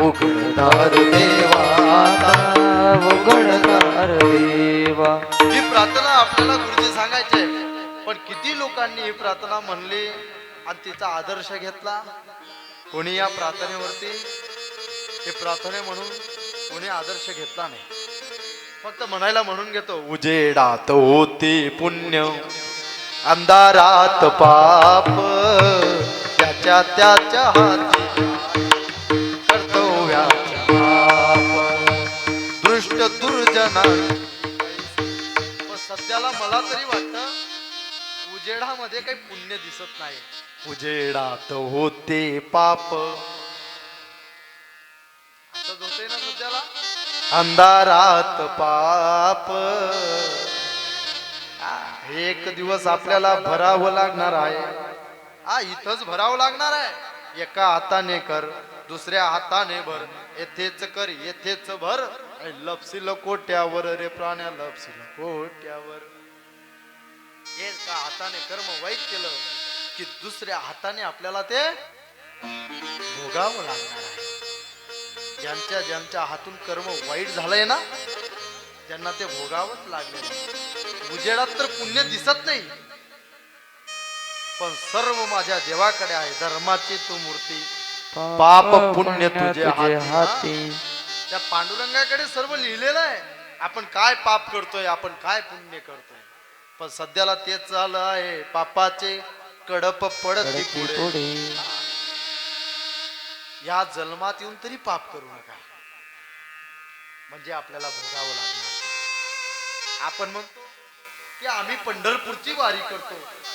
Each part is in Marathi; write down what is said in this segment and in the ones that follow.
उघडदार देवा देवा. ही प्रार्थना आपल्याला गुरुजी सांगायचे पण किती लोकांनी ही प्रार्थना म्हणली आणि तिचा आदर्श घेतला? कोणी या प्रार्थनेवरती? हे प्रार्थने म्हणून कोणी आदर्श घेतला नाही. फक्त म्हणायला म्हणून घेतो उजेडात होते पुण्य अंधारात पाप. त्याच्या त्याच्या हाती पण सध्याला मला तरी वाटतं उजेडामध्ये काही पुण्य दिसत नाही. उजेडात होते पाप. असंच होते ना सध्याला? अंधारात पाप. एक दिवस आपल्याला भरावं लागणार आहे. हा इथंच भरावं लागणार आहे. एका हाताने कर दुसऱ्या हाताने भर. येथेच कर येथेच भर. लपसील कोट्यावर रे प्राण्या लपसील कोट्यावर. एका हाताने कर्म वाईट केलं की दुसऱ्या हाताने आपल्याला ते भोगावं लागणार आहे. ज्यांच्या ज्यांच्या हातून कर्म वाईट झालंय ना त्यांना ते भोगावंच लागले उजेडात तर पुण्य दिसत नाही. पण सर्व माझ्या देवाकडे आहे धर्माची तू मूर्ती. पाप पुण्य तुझे हाती. त्या पांडुरंगाकडे सर्व लिहिलेलं आहे. आपण काय पाप करतोय आपण काय पुण्य करतोय? पण सध्याला तेच झालं आहे. पापाचे कडप पडत पुढे. या जन्मात येऊन तरी पाप करू नका. म्हणजे आपल्याला भोगावं लागणार आपण म्हणतो की आम्ही पंढरपूरची वारी करतो.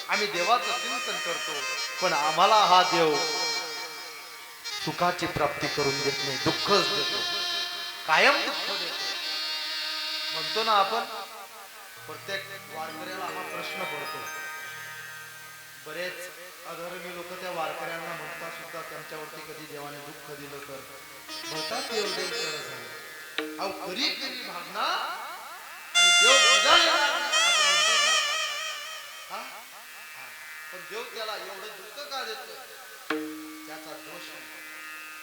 आम्ही देवाचं चिंतन करतो. पण आम्हाला हा देव सुखाची प्राप्ती करून देत नाही दुःखच देतो. कायम दुःख देतो. म्हणतो ना आपण प्रत्येक वारकऱ्याला हा प्रश्न पडतो. बरेच अधर्मी लोक त्या वारकऱ्यांना म्हणतात सुद्धा त्यांच्यावरती कधी देवाने दुःख दिलं तर म्हणतात देव देव अहो करी करी भावना देव हा? पण देव त्याला एवढं दुःख का देतो त्याचा दोष नाही.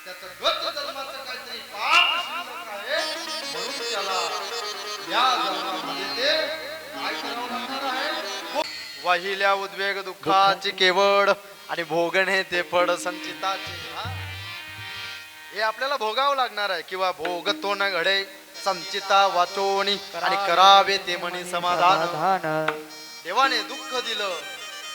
त्याचं गत जन्माचं काहीतरी पाप शिल्लक आहे म्हणून त्याला या जन्मामध्ये ते काय करावं लागणार आहे? वाहिल्या उद्वेग दुःखाची केवळ आणि भोगणे ते फळ संचिताचे हा? हे आपल्याला भोगावं लागणार आहे किंवा भोगतो न घडे संचिता वाचोणी आणि करावे ते म्हणी समाधान. देवाने दुःख दिलं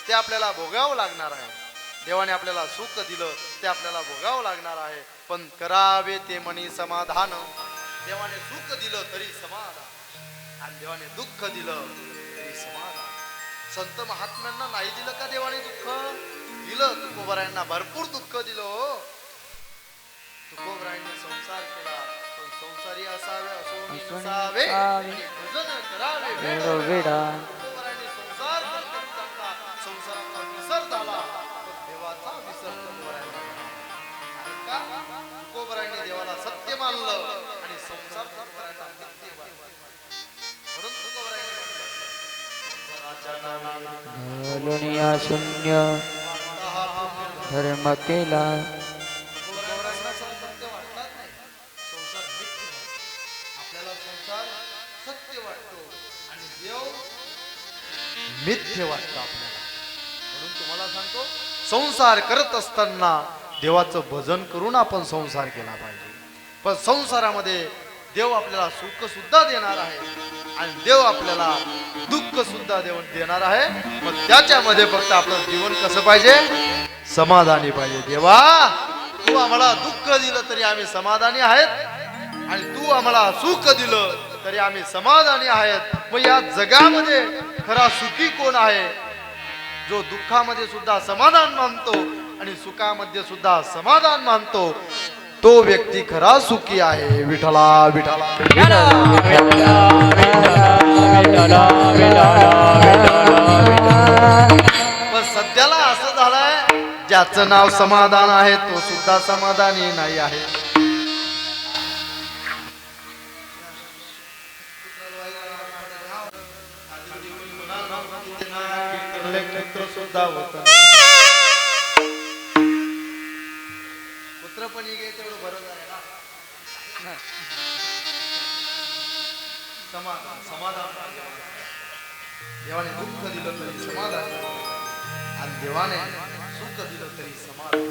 ते आपल्याला भोगावं लागणार आहे. देवाने आपल्याला सुख दिलं ते आपल्याला भोगावं लागणार आहे. पण करावे ते म्हणी समाधान. देवाने सुख दिलं तरी समाधान. आणि देवाने दुःख दिलं तरी समाधान. संत महात्म्यांना नाही दिलं का देवाने दुःख? दिलं. तुकोबरायांना भरपूर दुःख दिलं हो. तुकोबरायांनी संसार केला. पण संसारी असावे. आणि भजन करावे. वेड संसार संसाराचा विसर झाला देवाचा विसर देवाला सत्य मानलं आणि संसार. म्हणून दुनिया शून्य धर्म केला मिथ्य वाटतो. आपल्याला संसार करत असताना देवाचं भजन करून आपण संसार केला पाहिजे. पण संसारामध्ये देव आपल्याला सुख सुद्धा देणार आहे आणि देव आपल्याला दुःख सुद्धा देव देणार आहे. मग त्याच्यामध्ये फक्त आपलं जीवन कसं पाहिजे? समाधानी पाहिजे. देवा तू आम्हाला दुःख दिलं तरी आम्ही समाधानी आहेत आणि तू आम्हाला सुख दिलं तरी आम्ही समाधानी आहेत. मग या जगामध्ये खरा सुखी कोण आहे? जो दुःखामध्ये सुद्धा समाधान मानतो आणि सुखामध्ये सुद्धा समाधान मानतो तो व्यक्ती खरा सुखी आहे. विठला विठला पण सध्याला असं झालंय ज्याचं नाव समाधान आहे तो सुद्धा समाधानी नाही आहे. सुद्धा होत. पुत्र पण ही तेवढं बरोबर आहे ना. समाधान समाधान. देवाने दुःख दिलं तरी समाधान. आणि देवाने सुख दिलं तरी समाधान.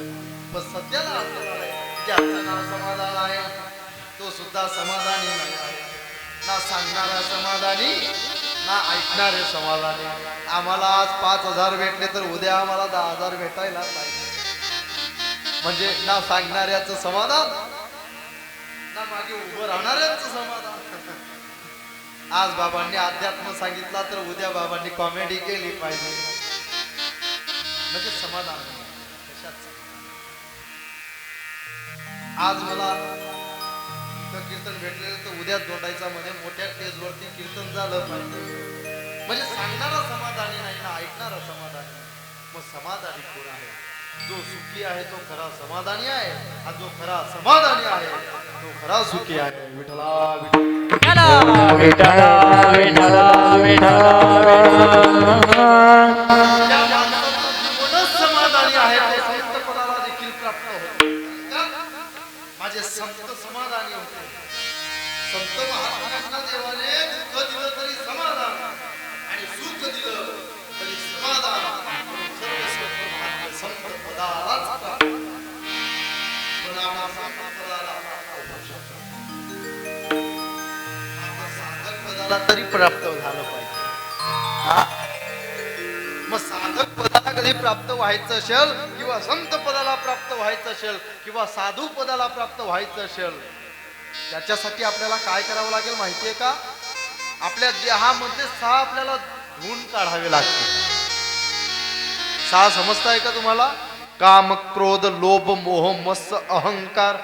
पण सध्याला आपल्याला ज्याचं नाव समाधान आहे. तो सुद्धा समाधानी नाही आहे. ना सांगणारा समाधानी ना ऐकणारे समाजाने. आम्हाला आज पाच हजार भेटले तर उद्या आम्हाला दहा हजार भेटायला पाहिजे म्हणजे ना सांगणाऱ्याचं समाधान ना मागे उभं राहणाऱ्यांचं समाधान. आज बाबांनी अध्यात्म सांगितला तर उद्या बाबांनी कॉमेडी केली पाहिजे. म्हणजे समाधान? आज मला इथं कीर्तन भेटलेलं तर उद्या दोंडायचा मध्ये मोठ्या स्टेजवरती कीर्तन झालं पाहिजे. म्हणजे सांगणारा समाधानी नाही ना ऐकणारा समाधानी. मग समाधानी कोण आहे? जो सुखी आहे तो खरा समाधानी आहे. आणि जो खरा समाधानी आहे तो खरा सुखी आहे. विठला विठ्ठला. विठला विठला ज्या साधक तरी प्राप्त झालं पाहिजे. हा? मग साधक पदाला कधी प्राप्त व्हायचं असेल किंवा संत पदाला प्राप्त व्हायचं असेल किंवा साधू पदाला प्राप्त व्हायचं असेल त्याच्यासाठी आपल्याला काय करावं लागेल माहितीये का? आपल्या देहामध्ये सहा आपल्याला धुवून काढावे लागते. सहा समजताय का तुम्हाला? काम क्रोध लोभ मोह मत्स अहंकार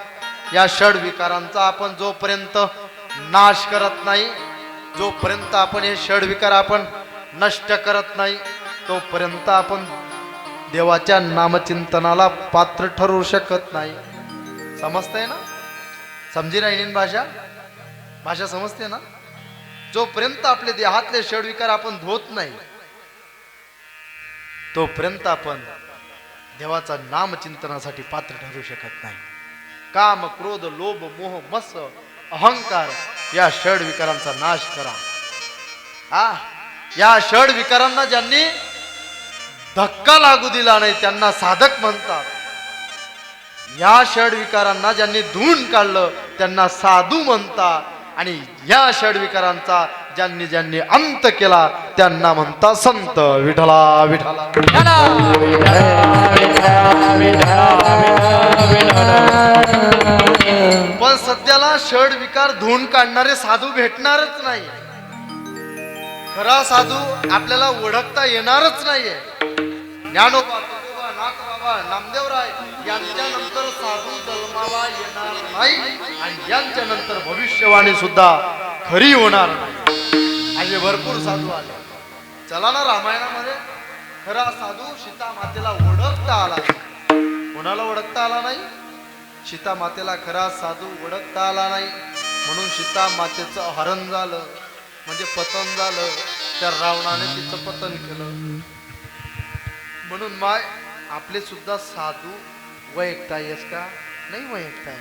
या षड विकारांचा आपण जोपर्यंत नाश करत नाही जोपर्यंत आपण हे षडविकार आपण नष्ट करत नाही तोपर्यंत आपण देवाच्या नामचिंतनाला पात्र ठरवू शकत नाही. समजतंय ना? समजी राहिली भाषा? भाषा समजते ना? जोपर्यंत आपले देहातले षडविकार आपण धोत नाही तोपर्यंत आपण देवाचा नामचिंतनासाठी पात्र ठरू शकत नाही. काम क्रोध लोभ मोह मत्स अहंकार या षड विकारांचा नाश करा. हा? या षड विकारांना ज्यांनी धक्का लागू दिला नाही त्यांना साधक म्हणतात. या षड विकारांना ज्यांनी धुवून काढलं त्यांना साधू म्हणतात. आणि या षड विकारांचा ज्यांनी ज्यांनी अंत केला त्यांना म्हणतात संत विठला विठला पण सध्याला षड विकार धुवून काढणारे साधू भेटणारच नाही. खरा साधू आपल्याला ओळखता येणारच नाहीये. ज्ञानोबा तुकोबा नाथबाबा नामदेवराय यांच्या नंतर साधू जन्माला येणार नाही. आणि यांच्या नंतर भविष्यवाणी सुद्धा खरी होणार नाही. असे भरपूर साधू आले. चला ना रामायणामध्ये. खरा साधू सीता मातेला ओळखता आला नाही. कोणाला ओळखता आला नाही? सीता मातेला खरा साधू ओळखता आला नाही. म्हणून सीता मातेचं हरण झालं म्हणजे पतन झालं. त्या रावणाने तिचं पतन केलं. म्हणून माय आपले सुद्धा साधू वैयक्ता येस का? नाही वैयक्ताय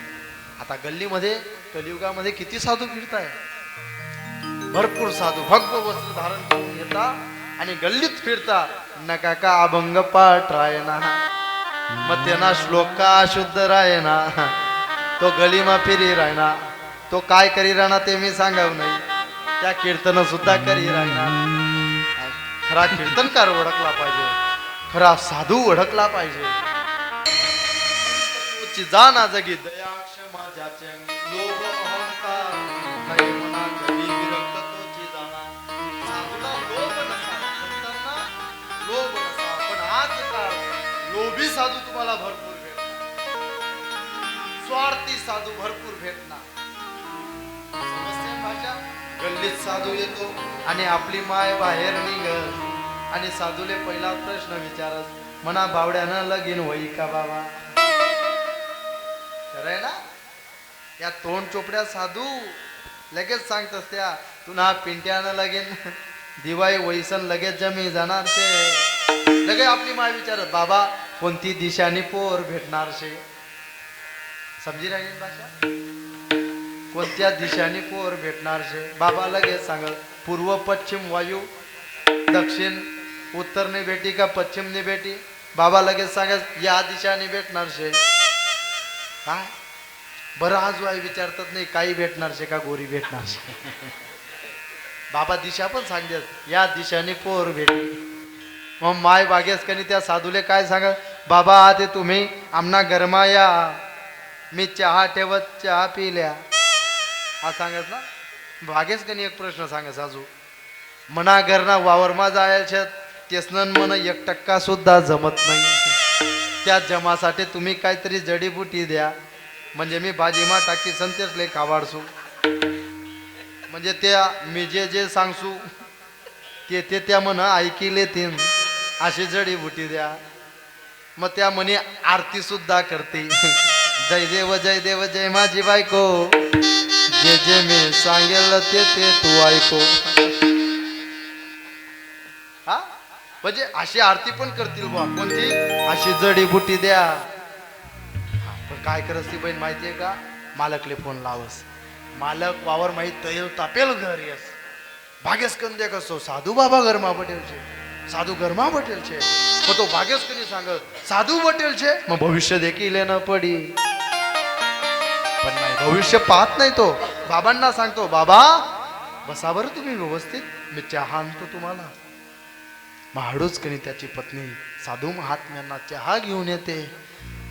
आता गल्लीमध्ये कलियुगामध्ये किती साधू फिरताय? भरपूर साधू भगव वस्त्र धारण करून येता आणि गल्लीत फिरता. नका का अभंग पाठ रायना मग त्यांना श्लोक का अशुद्ध रायना. तो गलीमा फिरी रायना. तो काय करी राहणार ते मी सांगाव नाही. त्या कीर्तन सुद्धा करी राहणार खरा कीर्तनकार ओळखला पाहिजे. खरा साधू ओळखला पाहिजे. तोची जाना जगी दया क्षमा ज्याचे अंगी लोभ अहंकार. काही मना कधी विरक्त तोची जाणा. साधूला लोभ नसा संतांना लोभ नसा. पण आजकाल लोभी साधू तुम्हाला भरपूर भेटणार. स्वार्थी साधू भरपूर भेटणार. समजते भाषा गल्लीत साधू येतो आणि आपली माय बाहेर निघत. आणि साधूले पहिला प्रश्न विचारत म्हणा बावड्यानं लगीन होई का बाबा? या तोंड चोपड्या साधू. लगेच सांगतस त्या तुला पिंट्यानं लगेन दिवाळी वैसन लगेच जमी जाणार शे. लगे आपली माय विचारत बाबा कोणती दिशाने पोर भेटणार शे? समजी राहील भाषा? कोणत्या दिशाने पोर भेटणार शे? बाबा लगेच सांगत पूर्व पश्चिम वायू दक्षिण उत्तरने भेटी का पश्चिमने भेटी? बाबा लगेच सांगत या दिशाने भेटणार शे. काय? बरं आज आई विचारतात नाही काही भेटणार शे का? गोरी भेटणार शे? बाबा दिशा पण सांगतात या दिशाने पोर भेट. मग माय बागेस कनी त्या साधूले काय सांगा बाबा ते तुम्ही आमना गरमा या मी चहा ठेवत चहा पिल्या. हा सांगत ना? बागेस कनी एक प्रश्न सांगा साजू मना घरना वावरमा जायच्या तेसनं मन एक टक्का सुद्धा जमत नाही त्या जमासाठी तुम्ही काहीतरी जडीबुटी द्या. म्हणजे मी भाजीमा टाकी संतेसले कावाडसू. म्हणजे त्या मी जे जे सांगसू ते ते त्या म्हण ऐकिले तीन. अशी जडी बुटी द्या. मग त्या म्हणे आरती सुद्धा करते. जय देव जय देव जय माझी बायको. जे जे मी सांगेल ते ते तू ऐको. हा? म्हणजे अशी आरती पण करतील बा कोणती? अशी जडीबुटी द्या. पण काय करस ती बहीण माहितीये का मालकले फोन लावस मालक वावर माहीत तैल तापेल घर यस भाग्यस कंदे कसो साधू बाबा घरमा पटेल છે સાધુ ઘરમાં પટેલ છે તો તો ભાગ્યસ કરી सांग साधू पटेल છે मग भविष्य देखील न पडी पण नाही भविष्य पाहत नाही तो बाबांना सांगतो बाबा बसा बरं तुम्ही व्यवस्थित मी चहा आणतो तुम्हाला मग हळूच कनी त्याची पत्नी साधू महात्म्यांना चहा घेऊन येते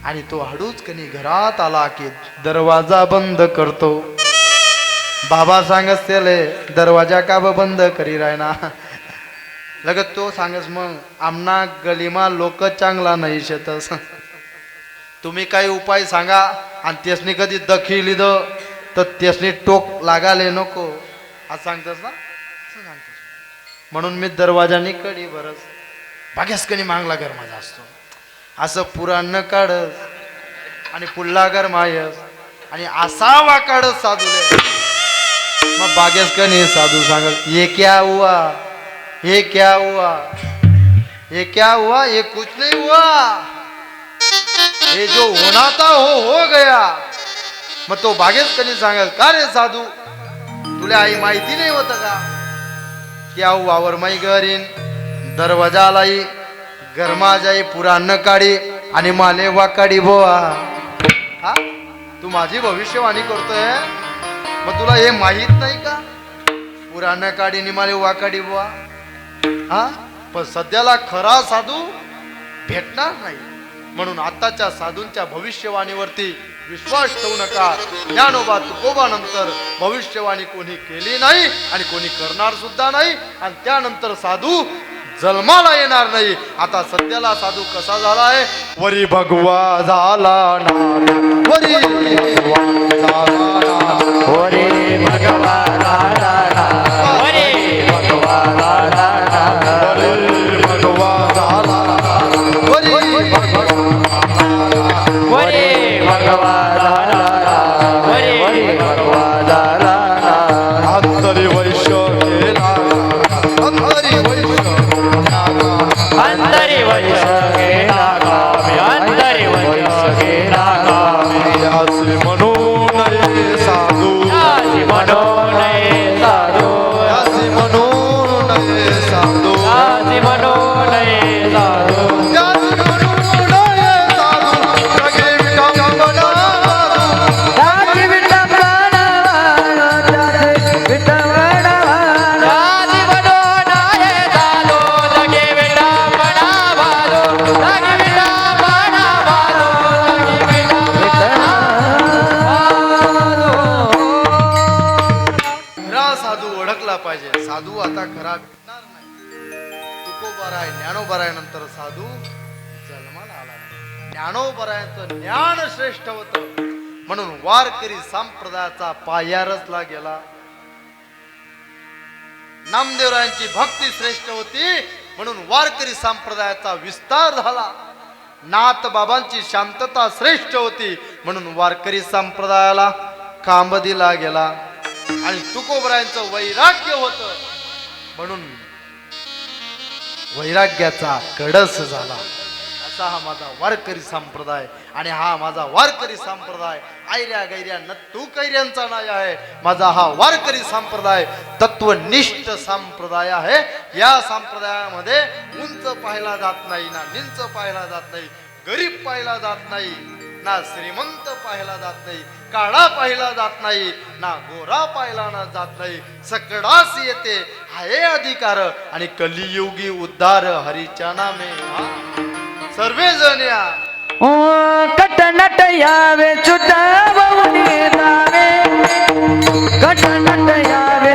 आणि तो हळूच कनी घरात आला की दरवाजा बंद करतो. बाबा सांगस त्याले दरवाजा का ब बंद करी रायना? लगत तो सांगस मग आमना गलीमा लोक चांगला नाही शेतस. तुम्ही काही उपाय सांगा आणि त्यासनी कधी दखी लिद तर त्यासनी टोक लागाले नको. असं सांगतस ना? सांगतस. म्हणून मी दरवाजानी कडी बरस भाग्यास कणी मागला घर माझा असतो. असं पुराण न काढस आणि पुल्लागर मायस आणि असा वाकाडस साधूले. मग बागेस हे साधू सांगत ये क्या हुआ? हे क्या हुआ? ये क्या हुआ? ये कुछ नहीं हुआ. हे जो होना था हो हो गया. मग तो बागेस कधी सांगत का रे साधू? तुला आई माहिती नाही होत का? क्या वावर माई घरीन दरवाजा लाई गरमा जाई पुराण काढी आणि माले वाकाडी बोवा. हा? तू माझी भविष्यवाणी करतोय? मग तुला हे माहीत नाही का? पुराण काढी नि माले वाकाडी बोवा. हा? पण सध्याला खरा साधू भेटणार नाही. म्हणून आताच्या साधूंच्या भविष्यवाणीवरती विश्वास ठेवू नका. ज्ञानोबा तुकोबानंतर भविष्यवाणी कोणी केली नाही आणि कोणी करणार सुद्धा नाही. आणि त्यानंतर साधू जन्माला येणार नाही. आता सध्याला साधू कसा झाला आहे? वरी भगवा झाला ना वरी भगवा झाला ना. भगवा वारकरी संप्रदायाचा पायारचला गेला नामदेवरायांची भक्ती श्रेष्ठ होती म्हणून वारकरी संप्रदायाचा विस्तार झाला. नाथ बाबांची शांतता श्रेष्ठ होती म्हणून वारकरी संप्रदायाला कांब दिला गेला आणि तुकोबरायांचं वैराग्य होत म्हणून वैराग्याचा कडस झाला. असा हा माझा वारकरी संप्रदाय आणि हा माझा वारकरी संप्रदाय. आयऱ्या गैऱ्या नट्टू कैऱ्यांचा नाही आहे. माझा हा वारकरी संप्रदाय तत्वनिष्ठ संप्रदाय आहे. या संप्रदायामध्ये उंच पाहिला जात नाही ना निंच पाहिला जात नाही गरीब पाहिला जात नाही ना श्रीमंत पाहिला जात नाही काळा पाहिला जात नाही ना गोरा पाहिला ना जात नाही. सकडास येते. हाय अधिकार आणि कलियुगी उद्धार हरीच्या नामे. हा. सर्वे जण या. ओ कट नट यावे चुटा बहुनी जावे कट नट यावे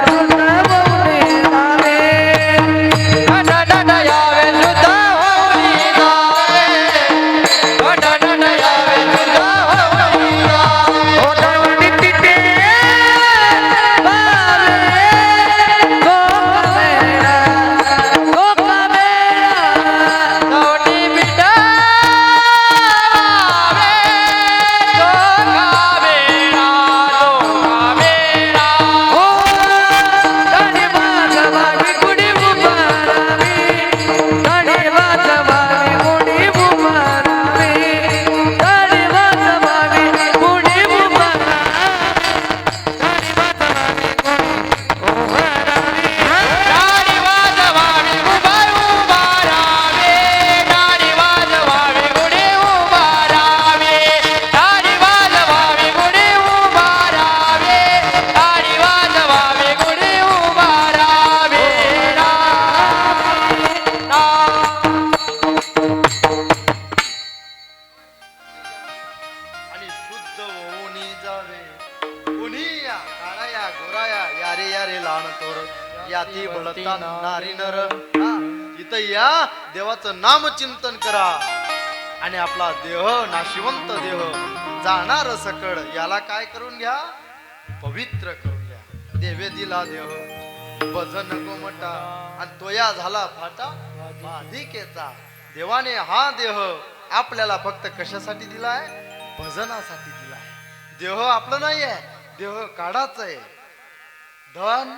कुणी या गोराया या गोरा या यारे यारे लहान तोर. याती बळता नारी नर. इथं या देवाचं नाम चिंतन करा. आणि आपला देह नाशिवंत देह जाणार सकड याला काय करून घ्या? पवित्र करून घ्या. देवे दिला देह. भजन गोमटा. आणि तो या झाला फाटा. अधिकेचा देवाने हा देह आपल्याला फक्त कशासाठी दिलाय? भजनासाठी दिलाय. देह आपलं नाही आहे देह काढाच आहे. धन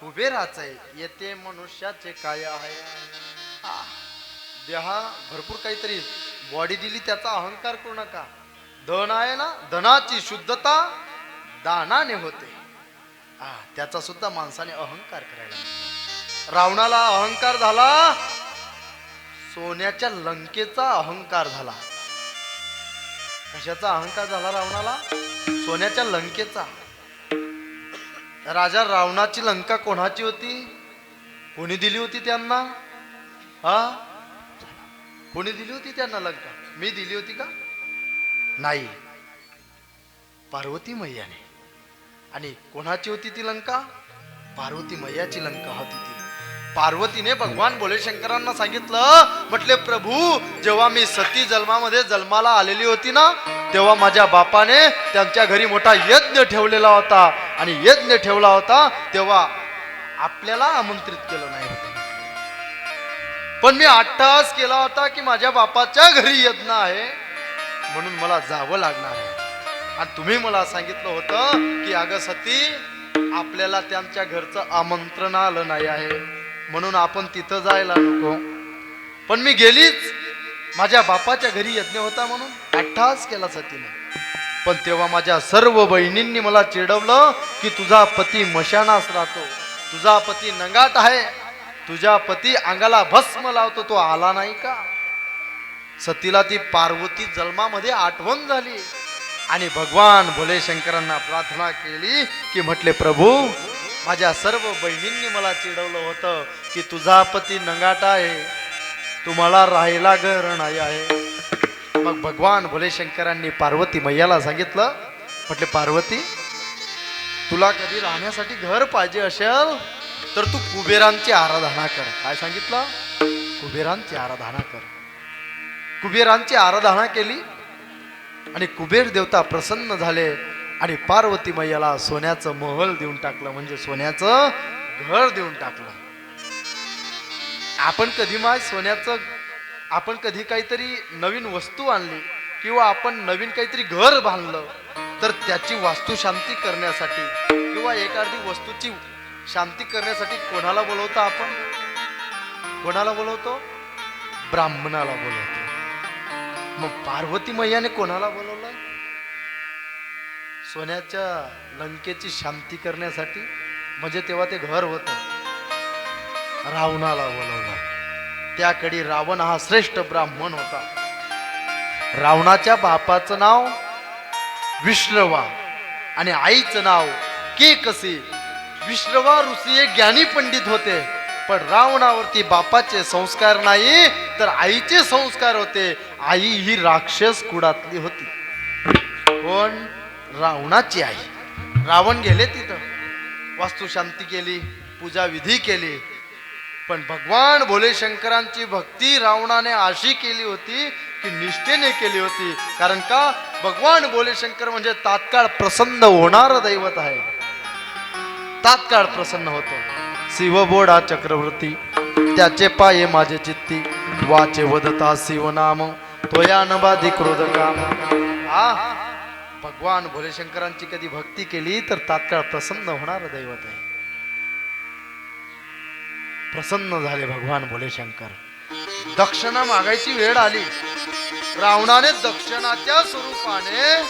कुबेराच आहे. येते मनुष्याचे काय आहे? देहा भरपूर काहीतरी. बॉडी दिली त्याचा अहंकार करू नका. धन आहे ना? धनाची शुद्धता दानाने होते. हा त्याचा सुद्धा माणसाने अहंकार करायला रावणाला अहंकार झाला. सोन्याच्या लंकेचा अहंकार झाला. कशाचा अहंकार झाला रावणाला? सोन्याच्या लंकेचा. राजा रावणाची लंका कोणाची होती? कोणी दिली होती त्यांना? हा? कोणी दिली होती त्यांना लंका? मी दिली होती का? नाही. पार्वती मैयाने. आणि कोणाची होती ती लंका? पार्वती मैयाची लंका होती ती. पार्वतीने भगवान भोले शंकरांना सांगितलं म्हटले प्रभू जेव्हा मी सती जन्मामध्ये जन्माला आलेली होती ना तेव्हा माझ्या बापाने त्यांच्या घरी मोठा यज्ञ ठेवलेला होता. आणि यज्ञ ठेवला होता तेव्हा आपल्याला आमंत्रित केलं नाही पण मी अट्टहास केला होता की माझ्या बापाच्या घरी यज्ञ आहे म्हणून मला जावं लागणार आहे. आणि तुम्ही मला सांगितलं होतं की अगं सती आपल्याला त्यांच्या घरचं आमंत्रण आलं नाही आहे. म्हणून आपण तिथं जायला नको. पण मी गेलीच. माझ्या बापाच्या घरी यज्ञ होता म्हणून अठ्ठास केला सतीने. पण तेव्हा माझ्या सर्व बहिणींनी मला चिडवलं की तुझा पती मशानास राहतो. तुझा पती नंगाट आहे. तुझा पती अंगाला भस्म लावतो. तो आला नाही का? सतीला ती पार्वती जन्मामध्ये आठवण झाली. आणि भगवान भोले शंकरांना प्रार्थना केली की म्हटले प्रभू माझ्या सर्व बहिणींनी मला चिडवलं होतं की तुझा पती नंगाटा आहे. तुम्हाला राहायला घर नाही आहे. मग भगवान भोले शंकरांनी पार्वती मैयाला सांगितलं म्हटले पार्वती तुला कधी राहण्यासाठी घर पाहिजे असेल तर तू कुबेरांची आराधना कर. काय सांगितलं? कुबेरांची आराधना कर. कुबेरांची आराधना केली आणि कुबेर देवता प्रसन्न झाले. आणि पार्वती मैयाला सोन्याचं महल देऊन टाकलं. म्हणजे सोन्याचं घर देऊन टाकलं. आपण कधी माय सोन्याचं आपण कधी काहीतरी नवीन वस्तू आणली किंवा आपण नवीन काहीतरी घर बांधलं तर त्याची वास्तुशांती करण्यासाठी किंवा एखादी वस्तूची शांती करण्यासाठी कोणाला बोलवतो आपण? कोणाला बोलवतो? ब्राह्मणाला बोलवतो. मग पार्वती मैयाने कोणाला बोलवलं? सोन्याच्या लंकेची शांती करण्यासाठी म्हणजे तेव्हा ते घर होत. रावणाला बोलवलं. त्याकडे रावण हा श्रेष्ठ ब्राह्मण होता. रावणाच्या बापाचं नाव विश्रवा आणि आईचं नाव के कसे विश्रवा ऋषी हे ज्ञानी पंडित होते. पण रावणावरती बापाचे संस्कार नाही तर आईचे संस्कार होते. आई ही राक्षस कुडातली होती. कोण रावणाची आई. रावण गेले तिथं. वास्तुशांती केली पूजा विधी केली. पण भगवान भोले शंकरांची भक्ती रावणाने अशी केली होती की निष्ठेने केली होती. कारण का? भगवान भोले शंकर म्हणजे तात्काळ प्रसन्न होणार दैवत आहे. तात्काळ प्रसन्न होतो. शिवबोडा चक्रवर्ती त्याचे पाये माझे चित्ती. वाचे वदता शिवनाम तोया नबाधी क्रोध काम. आ? भगवान भोलेशंकरांची कधी भक्ती केली तर तात्काळ प्रसन्न होणार दैवत आहे. प्रसन्न झाले भगवान भोलेशंकर. दक्षिणा मागायची वेळ आली. रावणाने दक्षिणाच्या स्वरूपाने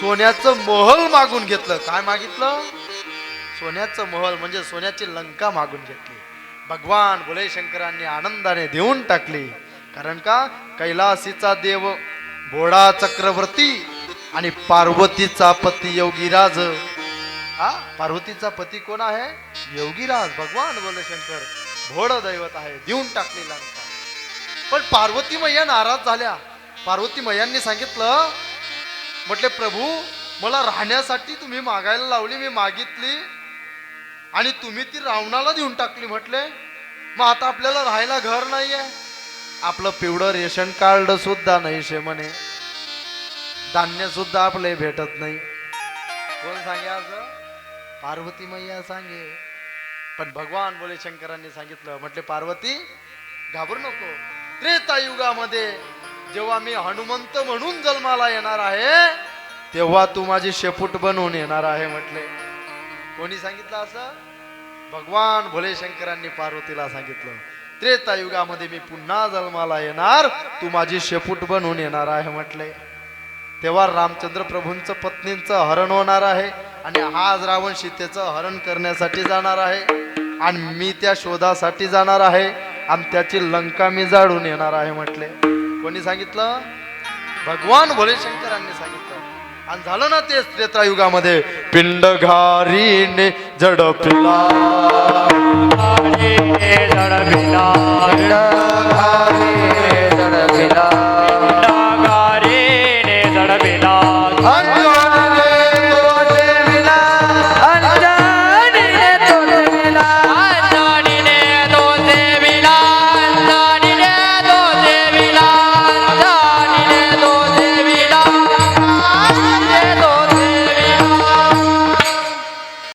सोन्याचं महल मागून घेतलं. काय मागितलं? सोन्याचं महल म्हणजे सोन्याची लंका मागून घेतली. भगवान भोलेशंकरांनी आनंदाने देऊन टाकली. कारण का? कैलासीचा देव बोडा चक्रवर्ती आणि पार्वतीचा पती योगीराज. हा? पार्वतीचा पती कोण आहे? योगीराज. भगवान बोलशंकर शंकर भोड दैवत आहे देऊन टाकली लंका. पण पार्वती मैया नाराज झाल्या. पार्वती मैयांनी सांगितलं म्हटले प्रभू मला राहण्यासाठी तुम्ही मागायला लावली मी मागितली. आणि तुम्ही ती रावणाला देऊन टाकली म्हटले. मग आता आपल्याला राहायला घर नाहीये. आपलं पिवळं रेशन कार्ड सुद्धा नाही शे म्हणे. धान्य सुद्धा आपले भेटत नाही. कोण सांगे असं पार्वती मैया सांगे. पण भगवान बोले शंकरांनी सांगितलं म्हटले पार्वती घाबरू नको. त्रेतायुगामध्ये जेव्हा मी हनुमंत म्हणून जन्माला येणार आहे तेव्हा तू माझी शेपूट बनवून येणार आहे म्हटले. कोणी सांगितलं असं? भगवान भोले शंकरांनी पार्वतीला सांगितलं त्रेतायुगामध्ये मी पुन्हा जन्माला येणार तू माझी शेपूट बनवून येणार आहे म्हटले. तेव्हा रामचंद्र प्रभूंचं पत्नींचं हरण होणार आहे आणि आज रावण सीतेचं हरण करण्यासाठी जाणार आहे आणि मी त्या शोधासाठी जाणार आहे आणि त्याची लंका मी जाळून येणार आहे म्हटले. कोणी सांगितलं? भगवान भोले शंकरांनी सांगितलं. आणि झालं ना ते त्रेतायुगामध्ये. पिंड घारीने झडपिला